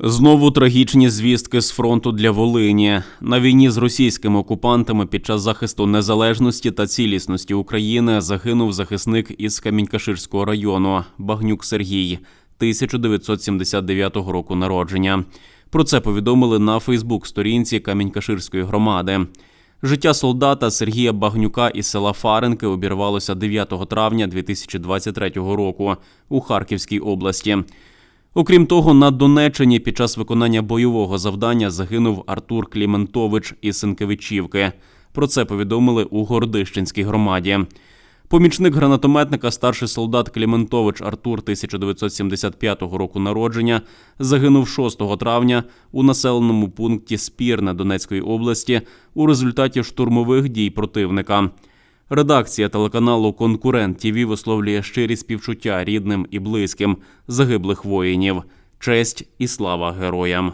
Знову трагічні звістки з фронту для Волині. На війні з російськими окупантами під час захисту незалежності та цілісності України загинув захисник із Камінькаширського району Багнюк Сергій, 1979 року народження. Про це повідомили на Фейсбук-сторінці Камінькаширської громади. Життя солдата Сергія Багнюка із села Фаренки обірвалося 9 травня 2023 року у Харківській області. Окрім того, на Донеччині під час виконання бойового завдання загинув Артур Кліментович із Сенкевичівки. Про це повідомили у Гордищенській громаді. Помічник гранатометника, старший солдат Кліментович Артур 1975 року народження, загинув 6 травня у населеному пункті Спірне Донецької області у результаті штурмових дій противника. Редакція телеканалу Конкурент ТІВІ висловлює щирі співчуття рідним і близьким загиблих воїнів. Честь і слава героям.